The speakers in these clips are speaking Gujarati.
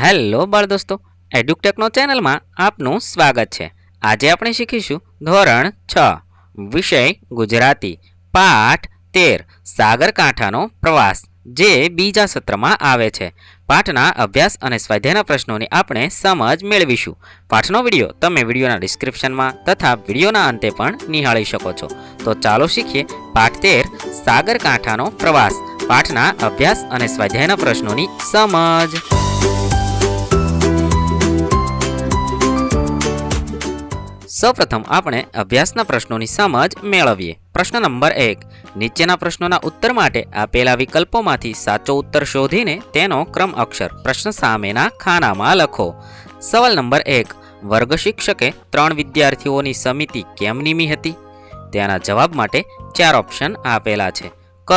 હેલો બાળ દોસ્તો એડ્યુકટેકનો ચેનલમાં આપનું સ્વાગત છે. આજે આપણે શીખીશું ધોરણ છ, વિષય ગુજરાતી, પાઠ તેર, સાગરકાંઠાનો પ્રવાસ, જે બીજા સત્રમાં આવે છે. પાઠના અભ્યાસ અને સ્વાધ્યાયના પ્રશ્નોની આપણે સમજ મેળવીશું. પાઠનો વીડિયો તમે વિડીયોના ડિસ્ક્રિપ્શનમાં તથા વિડીયોના અંતે પણ નિહાળી શકો છો. તો ચાલો શીખીએ પાઠ તેર, સાગરકાંઠાનો પ્રવાસ. પાઠના અભ્યાસ અને સ્વાધ્યાયના પ્રશ્નોની સમજ. સૌપ્રથમ આપણે અભ્યાસના પ્રશ્નોની સમજ મેળવીએ. પ્રશ્ન નંબર એક. નીચેના પ્રશ્નોના ઉત્તર માટે આપેલા વિકલ્પોમાંથી સાચો ઉત્તર શોધીને તેનો ક્રમ અક્ષર, પ્રશ્ન સામેના ખાનામાં લખો. સવાલ નંબર એક. વર્ગ શિક્ષકે ત્રણ વિદ્યાર્થીઓની સમિતિ કેમ નિમી હતી? તેના જવાબ માટે ચાર ઓપ્શન આપેલા છે. ક.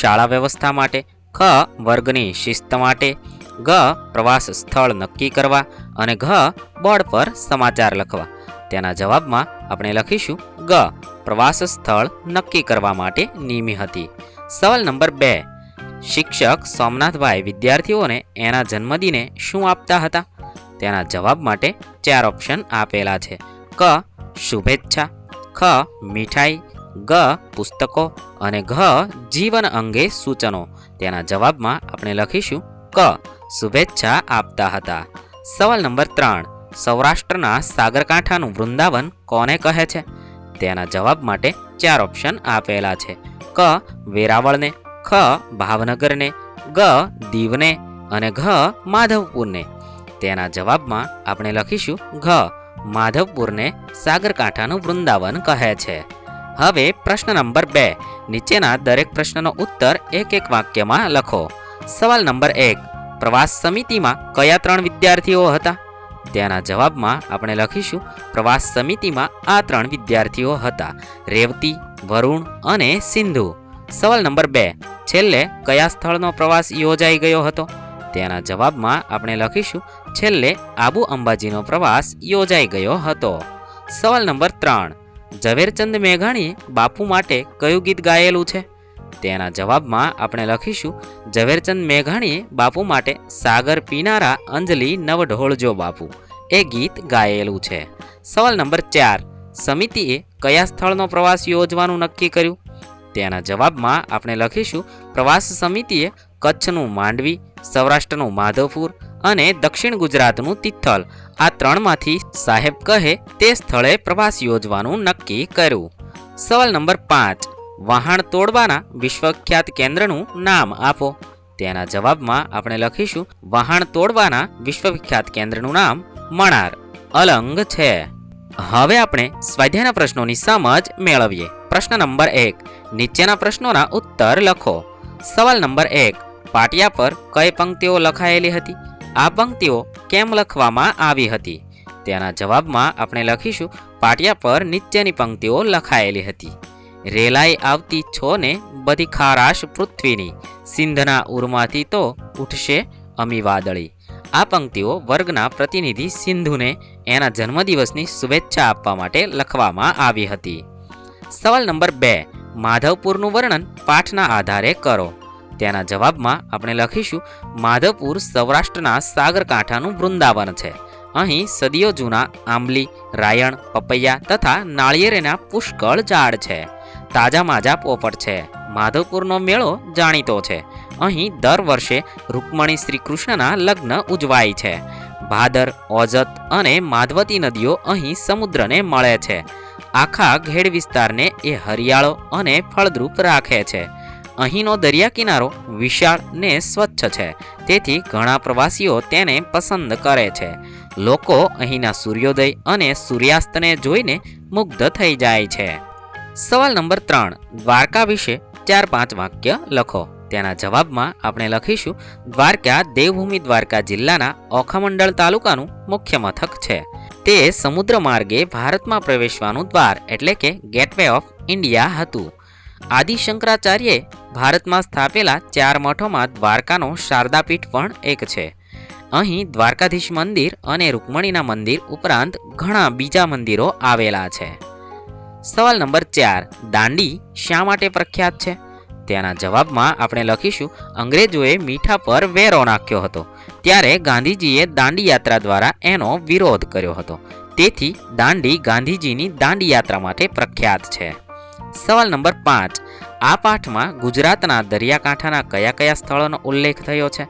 શાળા વ્યવસ્થા માટે. ખ. વર્ગની શિસ્ત માટે. ગ. પ્રવાસ સ્થળ નક્કી કરવા. અને ઘ. બોર્ડ પર સમાચાર લખવા. તેના જવાબમાં આપણે લખીશું ગ. પ્રવાસ સ્થળ નક્કી કરવા માટે નિમી હતી. સવાલ નંબર બે. શિક્ષક સોમનાથભાઈ વિદ્યાર્થીઓને એના જન્મદિને શું આપતા હતા? તેના જવાબ માટે ચાર ઓપ્શન આપેલા છે. ક. શુભેચ્છા. ખ. મીઠાઈ. ગ. પુસ્તકો. અને ઘ. જીવન અંગે સૂચનો. તેના જવાબમાં આપણે લખીશું ક. શુભેચ્છા આપતા હતા. સવાલ નંબર ત્રણ. સૌરાષ્ટ્રના સાગરકાંઠાનું વૃંદાવન કોને કહે છે? તેના જવાબ માટે ચાર ઓપ્શન આપેલા છે. ક, વેરાવળને, ખ, ભાવનગરને, ગ, દીવને અને ઘ, માધવપુરને. તેના જવાબમાં આપણે લખીશું ઘ, માધવપુરને સાગરકાંઠાનું વૃંદાવન કહે છે. હવે પ્રશ્ન નંબર બે. નીચેના દરેક પ્રશ્નનો ઉત્તર એક એક વાક્યમાં લખો. સવાલ નંબર એક. પ્રવાસ સમિતિમાં કયા ત્રણ વિદ્યાર્થીઓ હતા? તેના જવાબમાં આપણે લખીશું, પ્રવાસ સમિતિમાં આ ત્રણ વિદ્યાર્થીઓ હતા, રેવતી, વરુણ અને સિંધુ. સવાલ નંબર બે, છેલ્લે કયા સ્થળનો પ્રવાસ યોજાઈ ગયો હતો? તેના જવાબમાં આપણે લખીશું, છેલ્લે આબુ અંબાજીનો પ્રવાસ યોજાઈ ગયો હતો. સવાલ નંબર ત્રણ, ઝવેરચંદ મેઘાણીએ બાપુ માટે કયું ગીત ગાયેલું છે? તેના જવાબમાં આપણે લખીશું, ઝવેરચંદ મેઘાણીએ બાપુ માટે સાગર પીનારા અંજલિ નવ ઢોળજો બાપુ. એ ગીત ગાયેલું છે. સવાલ નંબર ચાર, સમિતિએ કયા સ્થળનો પ્રવાસ યોજવાનું નક્કી કર્યું? તેના જવાબમાં આપણે લખીશું, પ્રવાસ સમિતિએ કચ્છનું માંડવી, સૌરાષ્ટ્રનું માધવપુર અને દક્ષિણ ગુજરાતનું તિથલ. આ ત્રણમાંથી સાહેબ કહે તે સ્થળે પ્રવાસ યોજવાનું નક્કી કર્યું. સવાલ નંબર પાંચ વહાણ તોડવાના વિશ્વખ્યાત કેન્દ્રનું નામ આપો. તેના જવાબમાં આપણે લખીશું, વહાણ તોડવાના વિશ્વવિખ્યાત કેન્દ્રનું નામ મણાર. અલંગ છે. હવે આપણે સ્વાધ્યાયના પ્રશ્નોની સમજ મેળવીએ. પ્રશ્ન નંબર એક, નીચેના પ્રશ્નોના ઉત્તર લખો. સવાલ નંબર એક, પાટિયા પર કઈ પંક્તિઓ લખાયેલી હતી? આ પંક્તિઓ કેમ લખવામાં આવી હતી? તેના જવાબમાં આપણે લખીશું, પાટિયા પર નીચેની પંક્તિઓ લખાયેલી હતી. રેલાઈ આવતી છોને બધી ખારાશ પૃથ્વીની. સિંધના ઉરમાંથી તો ઉઠશે અમી વાદળી. આ પંક્તિઓ વર્ગના પ્રતિનિધિ સિંધુને એના જન્મદિવસની શુભેચ્છા આપવા માટે લખવામાં આવી હતી. સવાલ નંબર બે, માધવપુરનું વર્ણન પાઠના આધારે કરો. તેના જવાબમાં આપણે લખીશું, માધવપુર સૌરાષ્ટ્રના સાગરકાંઠાનું વૃંદાવન છે. અહીં સદીઓ જૂના આંબલી, રાયણ, પપૈયા તથા નાળિયેરના પુષ્કળ ઝાડ છે. તાજા માજા પોપટ છે. માધવપુરનો મેળો જાણીતો છે. અહીં દર વર્ષે રૂકમણી શ્રી કૃષ્ણના લગ્ન ઉજવાય છે. ભાદર, ઓજત અને માધવતી નદીઓ અહીં સમુદ્રને મળે છે. આખા ઘેડ વિસ્તારને એ હરિયાળો અને ફળદ્રુપ રાખે છે. અહીંનો દરિયા કિનારો વિશાળ ને સ્વચ્છ છે. તેથી ઘણા પ્રવાસીઓ તેને પસંદ કરે છે. લોકો અહીંના સૂર્યોદય અને સૂર્યાસ્તને જોઈને મુગ્ધ થઈ જાય છે. સવાલ નંબર ત્રણ. દ્વારકા વિશે ચાર પાંચ વાક્ય લખો. તેના જવાબમાં આપણે લખીશું, દ્વારકા દેવભૂમિ દ્વારકા જિલ્લાના ઓખામંડળ તાલુકાનું મુખ્ય મથક છે. તે સમુદ્ર માર્ગે ભારતમાં પ્રવેશવાનું દ્વાર એટલે કે ગેટવે ઓફ ઇન્ડિયા હતું. આદિ શંકરાચાર્યે ભારતમાં સ્થાપેલા ચાર મઠોમાં દ્વારકાનો શારદાપીઠ પણ એક છે. અહીં દ્વારકાધીશ મંદિર અને રૂકમણીના મંદિર ઉપરાંત ઘણા બીજા મંદિરો આવેલા છે. સવાલ નંબર ચાર, દાંડી શા માટે પ્રખ્યાત છે? તેના જવાબમાં આપણે લખીશું, અંગ્રેજોએ મીઠા પર વેરો નાખ્યો હતો. ત્યારે ગાંધીજીએ દાંડી યાત્રા દ્વારા એનો વિરોધ કર્યો હતો. તેથી દાંડી ગાંધીજીની દાંડી યાત્રા માટે પ્રખ્યાત છે. સવાલ નંબર પાંચ, આ પાઠમાં ગુજરાતના દરિયાકાંઠાના કયા કયા સ્થળોનો ઉલ્લેખ થયો છે?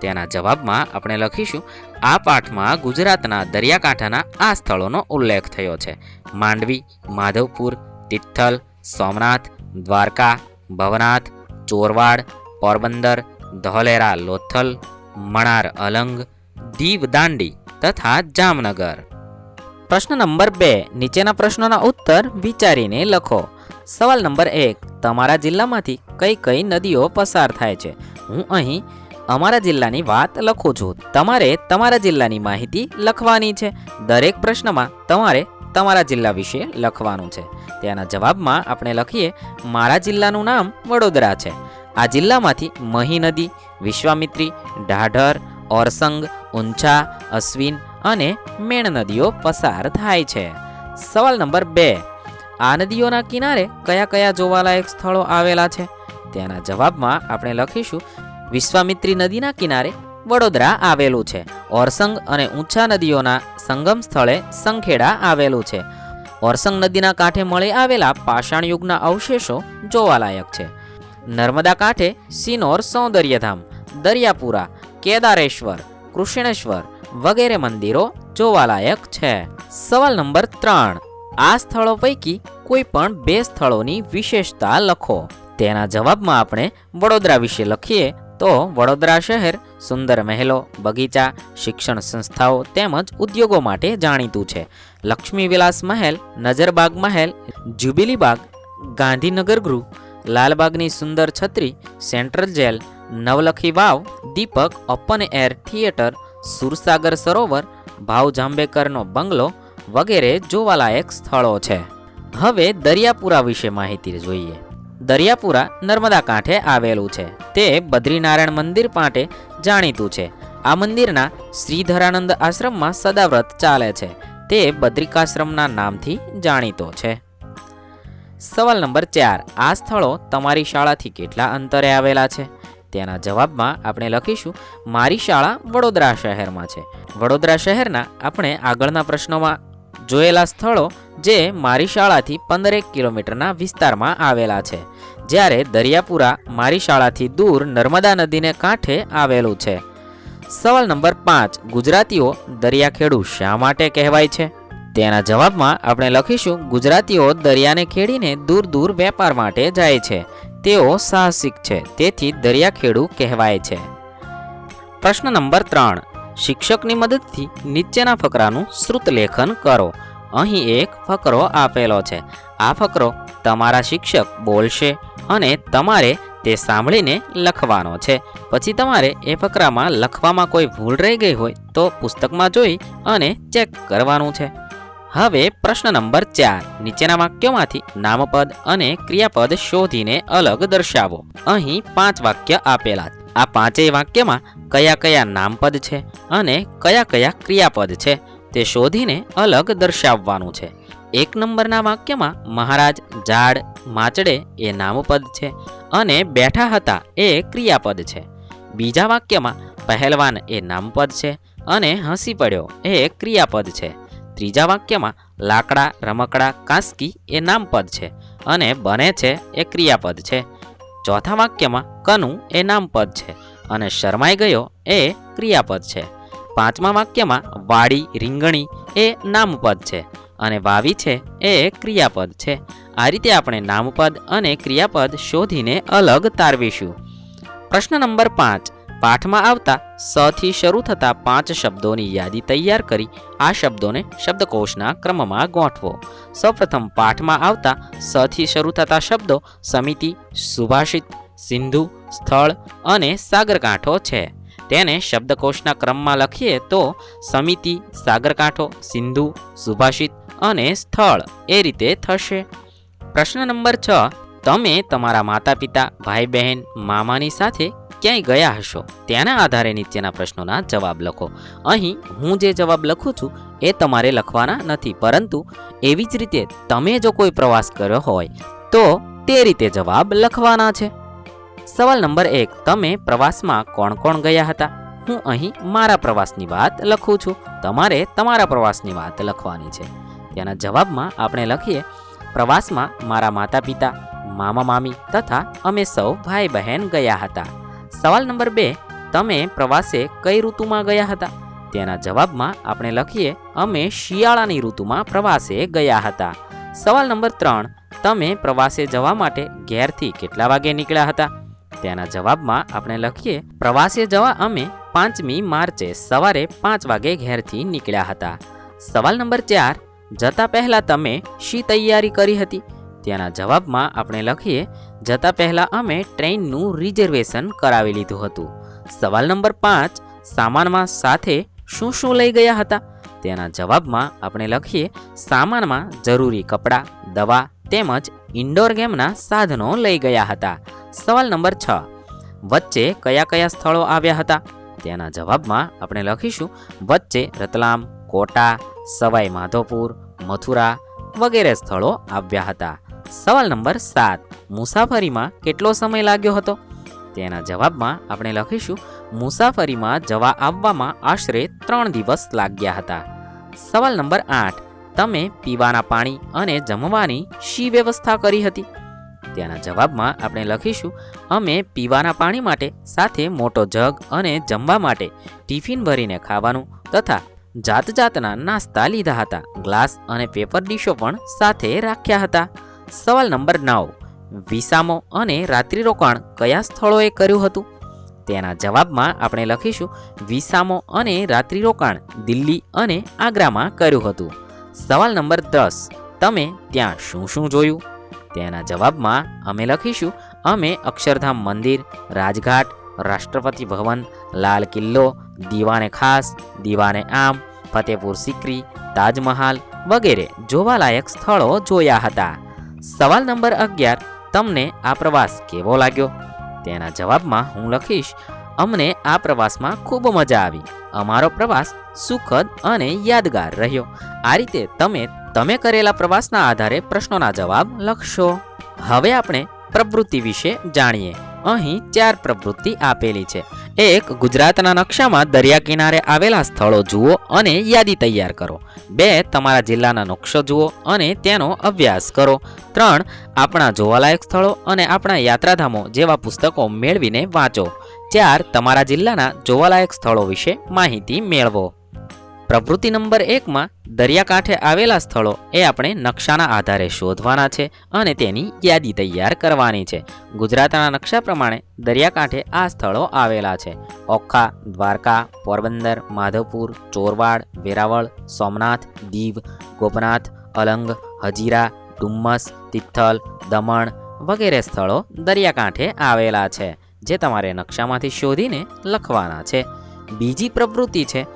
તેના જવાબમાં આપણે લખીશું, આ પાઠમાં ગુજરાતના દરિયાકાંઠાના આ સ્થળોનો ઉલ્લેખ થયો છે. માંડવી, માધવપુર, તિથલ, સોમનાથ, દ્વારકા, ભવનાથ, ચોરવાડ, પોરબંદર, ધોલેરા, લોથલ, મણાર, અલંગ, દીવ દાંડી તથા જામનગર. પ્રશ્ન નંબર બે, નીચેના પ્રશ્નોના ઉત્તર વિચારીને લખો. સવાલ નંબર એક, તમારા જિલ્લામાંથી કઈ કઈ નદીઓ પસાર થાય છે? હું અહીં અમારા જિલ્લાની વાત લખું છું. તમારે તમારા જિલ્લાની માહિતી લખવાની છે. દરેક પ્રશ્નમાં તમારે તમારા જિલ્લા વિશે લખવાનું છે. તેના જવાબમાં આપણે લખીએ, મારા જિલ્લાનું નામ વડોદરા છે. આ જિલ્લામાંથી મહી નદી, વિશ્વામિત્રી ઢાઢર ઓરસંગ, ઊંચા, અશ્વિન અને મેણ નદીઓ પસાર થાય છે. સવાલ નંબર બે, આ નદીઓના કિનારે કયા કયા જોવાલાયક સ્થળો આવેલા છે? તેના જવાબમાં આપણે લખીશું વિશ્વામિત્રી નદીના કિનારે વડોદરા આવેલું છે. ઓરસંગ અને ઊંચા નદીઓના સંગમ સ્થળે સંખેડા આવેલું છે. ઓરસંગ નદીના કાંઠે મળી આવેલા પાષાણ યુગના અવશેષો જોવાલાયક છે. નર્મદા કાંઠે સિનોર સૌંદર્યધામ, દરિયાપુરા, કેદારેશ્વર, કૃષ્ણેશ્વર વગેરે મંદિરો જોવાલાયક છે. સવાલ નંબર ત્રણ. આ સ્થળો પૈકી કોઈ પણ બે સ્થળોની વિશેષતા લખો. તેના જવાબમાં આપણે વડોદરા વિશે લખીએ. તો વડોદરા શહેર સુંદર મહેલો, બગીચા, શિક્ષણ સંસ્થાઓ તેમજ ઉદ્યોગો માટે જાણીતું છે. લક્ષ્મી વિલાસ મહેલ, નજરબાગ મહેલ જ્યુબિલી બાગ, ગાંધીનગર ગૃહ, લાલબાગની સુંદર છત્રી, central jail, Navlakhi Vav, Deepak open air theatre, Sursagar Sarovar, Bhau જાંબેકરનો બંગલો વગેરે જોવાલાયક સ્થળો છે. હવે દરિયાપુરા વિશે માહિતી જોઈએ. દરિયાપુરા નર્મદા કાંઠે આવેલું છે. તે બદ્રીનારાયણ મંદિર માટે જાણીતું છે. આ મંદિરના શ્રીધરાનંદ આશ્રમમાં સદાવ્રત ચાલે છે. તે બદ્રિકાશ્રમના નામથી જાણીતો છે. સવાલ નંબર ચાર. આ સ્થળો તમારી શાળાથી કેટલા અંતરે આવેલા છે? તેના જવાબમાં આપણે લખીશું, મારી શાળા વડોદરા શહેરમાં છે. વડોદરા શહેરના આપણે આગળના પ્રશ્નોમાં જોયેલા સ્થળો જે મારી શાળાથી પંદરેક કિલોમીટરના વિસ્તારમાં આવેલા છે. જ્યારે દરિયાપુરા મારી શાળાથી દૂર નર્મદા નદીને કાંઠે આવેલું છે. સવાલ નંબર પાંચ, ગુજરાતીઓ દરિયાખેડુ શા માટે કહેવાય છે? તેના જવાબમાં આપણે લખીશું, ગુજરાતીઓ દરિયાને ખેડીને દૂર દૂર વેપાર માટે જાય છે. તેઓ સાહસિક છે, તેથી દરિયાખેડુ કહેવાય છે. પ્રશ્ન નંબર ત્રણ શિક્ષકની મદદથી નીચેના ફકરાનું શ્રુત લેખન કરો. અહીં એક ફકરો આપેલો છે. આ ફકરો તમારા શિક્ષક બોલશે અને તમારે તે સાંભળીને લખવાનો છે. પછી તમારે એ ફકરામાં લખવામાં કોઈ ભૂલ રહી ગઈ હોય તો પુસ્તકમાં જોઈ અને ચેક કરવાનું છે. હવે પ્રશ્ન નંબર ચાર. નીચેના વાક્યોમાંથી નામપદ અને ક્રિયાપદ શોધીને અલગ દર્શાવો. અહીં પાંચ વાક્ય આપેલા આ પાંચેય વાક્યમાં કયા કયા નામપદ છે અને કયા કયા ક્રિયાપદ છે તે શોધીને અલગ દર્શાવવાનું છે. એક નંબરના વાક્યમાં મહારાજ, ઝાડ, માચડે એ નામપદ છે અને બેઠા હતા એ ક્રિયાપદ છે. બીજા વાક્યમાં પહેલવાન એ નામપદ છે અને હસી પડ્યો એ ક્રિયાપદ છે. ત્રીજા વાક્યમાં લાકડા, રમકડા, કાંસકી એ નામપદ છે અને બને છે એ ક્રિયાપદ છે. ચોથા વાક્યમાં કનુ એ નામપદ છે અને શરમાઈ ગયો એ ક્રિયાપદ છે. પાંચમા વાક્યમાં વાડી, રીંગણી એ નામપદ છે અને વાવી છે એ ક્રિયાપદ છે. આ રીતે આપણે નામપદ અને ક્રિયાપદ શોધીને અલગ તારવીશું. પ્રશ્ન નંબર પાંચ. પાઠમાં આવતા સ થી શરૂ થતા પાંચ શબ્દોની યાદી તૈયાર કરી આ શબ્દોને શબ્દકોશના ક્રમમાં ગોઠવો. સૌપ્રથમ પાઠમાં આવતા સ થી શરૂ થતા શબ્દો સમિતિ, સુભાષિત, સિંધુ સ્થળ અને સાગરકાંઠો છે. તેને શબ્દકોશના ક્રમમાં લખીએ તો સમિતિ, સાગરકાંઠો, સિંધુ, સુભાષિત અને સ્થળ એ રીતે થશે. પ્રશ્ન નંબર છ, તમે તમારા માતા પિતા ભાઈ બહેન મામાની સાથે ક્યાંય ગયા હશો? તેના આધારે નીચેના પ્રશ્નોના જવાબ લખો. અહીં હું જે જવાબ લખું છું એ તમારે લખવાના નથી, પરંતુ એવી જ રીતે તમે જો કોઈ પ્રવાસ કર્યો હોય, તો તે રીતે જવાબ લખવાના છે. સવાલ નંબર એક, તમે પ્રવાસમાં કોણ કોણ ગયા હતા? હું અહીં મારા પ્રવાસની વાત લખું છું. તમારે તમારા પ્રવાસની વાત લખવાની છે. તેના જવાબમાં આપણે લખીએ, પ્રવાસમાં મારા માતા પિતા મામા, મામી તથા અમે સૌ ભાઈ બહેન ગયા હતા. સવાલ નંબર બે, તમે પ્રવાસે કઈ ઋતુમાં ગયા હતા? તેના જવાબમાં આપણે લખીએ, અમે શિયાળાની ઋતુમાં પ્રવાસે ગયા હતા. સવાલ નંબર ત્રણ, તમે પ્રવાસે જવા માટે ઘેરથી કેટલા વાગે નીકળ્યા હતા? તેના જવાબમાં આપણે લખીએ, પ્રવાસે જવા અમે પાંચમી માર્ચે સવારે પાંચ વાગે ઘેરથી નીકળ્યા હતા. સવાલ નંબર ચાર, જતા પહેલા તમે શી તૈયારી કરી હતી? તેના જવાબમાં આપણે લખીએ, જતા પહેલા અમે ટ્રેનનું રિઝર્વેશન કરાવી લીધું હતું. સવાલ નંબર પાંચ, સામાનમાં સાથે શું શું લઈ ગયા હતા? તેના જવાબમાં આપણે લખીએ, સામાનમાં જરૂરી કપડાં, દવા તેમજ ઇન્ડોર ગેમના સાધનો લઈ ગયા હતા. સવાલ નંબર છ. વચ્ચે કયા કયા સ્થળો આવ્યા હતા? તેના જવાબમાં આપણે લખીશું વચ્ચે રતલામ, કોટા, સવાઈ માધોપુર, મથુરા વગેરે સ્થળો આવ્યા હતા. સવાલ નંબર સાત. મુસાફરીમાં કેટલો સમય લાગ્યો હતો? તેના જવાબમાં આપણે લખીશું મુસાફરીમાં જવા આવવામાં આશરે ત્રણ દિવસ લાગ્યા હતા. સવાલ નંબર આઠ. તમે પીવાના પાણી અને જમવાની શી વ્યવસ્થા કરી હતી? તેના જવાબમાં આપણે લખીશું, અમે પીવાના પાણી માટે સાથે મોટો જગ અને જમવા માટે ટિફિન ભરીને ખાવાનું તથા જાત જાતના નાસ્તા લીધા હતા. ગ્લાસ અને પેપર ડીશો પણ સાથે રાખ્યા હતા. સવાલ નંબર નવ, વિસામો અને રાત્રિ રોકાણ કયા સ્થળોએ કર્યું હતું? તેના જવાબમાં આપણે લખીશું, વિસામો અને રાત્રિ રોકાણ દિલ્હી અને આગ્રામાં કર્યું હતું. સવાલ નંબર દસ, તમે ત્યાં શું શું જોયું? તેના જવાબમાં અમે લખીશું, અમે અક્ષરધામ મંદિર, રાજઘાટ, રાષ્ટ્રપતિ ભવન, લાલ કિલ્લો, દીવાને ખાસ, દીવાને આમ ફતેપુર સિકરી, તાજમહાલ વગેરે જોવાલાયક સ્થળો જોયા હતા. સવાલ નંબર અગિયાર, તમને આ પ્રવાસ કેવો લાગ્યો? તેના જવાબમાં હું લખીશ, અમને આ પ્રવાસમાં ખૂબ મજા આવી. અમારો પ્રવાસ સુખદ અને યાદગાર રહ્યો. આ રીતે તમે તમે કરેલા પ્રવાસના આધારે પ્રશ્નોના જવાબ લખશો. હવે આપણે પ્રવૃત્તિ વિશે જાણીએ. અહીં ચાર પ્રવૃત્તિ આપેલી છે. એક, ગુજરાતના નકશામાં દરિયા કિનારે આવેલા સ્થળો જુઓ અને યાદી તૈયાર કરો. બે, તમારા જિલ્લાના નકશો જુઓ અને તેનો અભ્યાસ કરો. ત્રણ, આપણા જોવાલાયક સ્થળો અને આપણા યાત્રાધામો જેવા પુસ્તકો મેળવીને વાંચો. ચાર તમારા જિલ્લાના જોવાલાયક સ્થળો વિશે માહિતી મેળવો. પ્રવૃત્તિ નંબર એકમાં દરિયાકાંઠે આવેલા સ્થળો એ આપણે નકશાના આધારે શોધવાના છે અને તેની યાદી તૈયાર કરવાની છે. ગુજરાતના નકશા પ્રમાણે દરિયાકાંઠે આ સ્થળો આવેલા છે. ઓખા, દ્વારકા, પોરબંદર, માધવપુર, ચોરવાડ, વેરાવળ, સોમનાથ, દીવ, ગોપનાથ, અલંગ, હજીરા, ડુમ્મસ, તિથલ, દમણ વગેરે સ્થળો દરિયાકાંઠે આવેલા છે. જે તમારે નકશામાંથી શોધીને લખવાના છે. બીજી પ્રવૃત્તિ છે,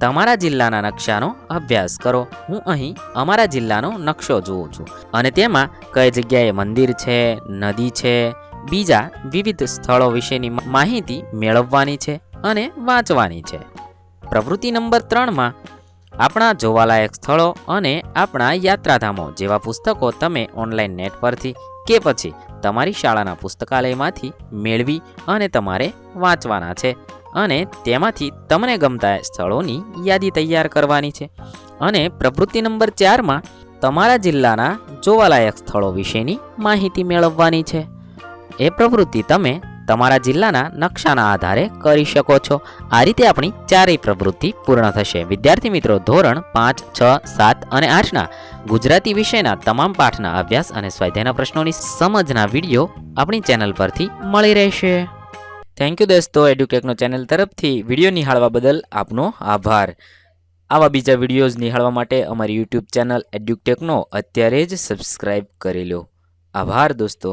તમારા જિલ્લાના નકશાનો અભ્યાસ કરો. હું અહીં અમારા જિલ્લાનો નકશો જોઉં છું અને તેમાં કઈ જગ્યાએ મંદિર છે, નદી છે, બીજા વિવિધ સ્થળો વિશેની માહિતી મેળવવાની છે અને વાંચવાની છે. પ્રવૃત્તિ નંબર ત્રણમાં, આપણા જોવાલાયક સ્થળો અને આપણા યાત્રાધામો જેવા પુસ્તકો તમે ઓનલાઈન નેટ પરથી કે પછી તમારી શાળાના પુસ્તકાલયમાંથી મેળવી અને તમારે વાંચવાના છે. અને તેમાંથી તમને ગમતા સ્થળોની યાદી તૈયાર કરવાની છે. અને પ્રવૃત્તિ નંબર ચારમાં તમારા જિલ્લાના જોવાલાયક સ્થળો વિશેની માહિતી મેળવવાની છે. એ પ્રવૃત્તિ તમે તમારા જિલ્લાના નકશાના આધારે કરી શકો છો. આ રીતે આપણી ચારેય પ્રવૃત્તિ પૂર્ણ થશે. વિદ્યાર્થી મિત્રો, ધોરણ પાંચ, છ, સાત અને આઠના ગુજરાતી વિષયના તમામ પાઠના અભ્યાસ અને સ્વાધ્યાયના પ્રશ્નોની સમજના વીડિયો આપણી ચેનલ પરથી મળી રહેશે. થેન્ક યુ દોસ્તો એડ્યુકેકનો ચેનલ તરફથી. વીડિયો નિહાળવા બદલ આપનો આભાર. આવા બીજા વિડીયોઝ નિહાળવા માટે અમારી યુટ્યુબ ચેનલ એડ્યુટેકનો અત્યારે જ સબસ્ક્રાઇબ કરી લો. આભાર દોસ્તો.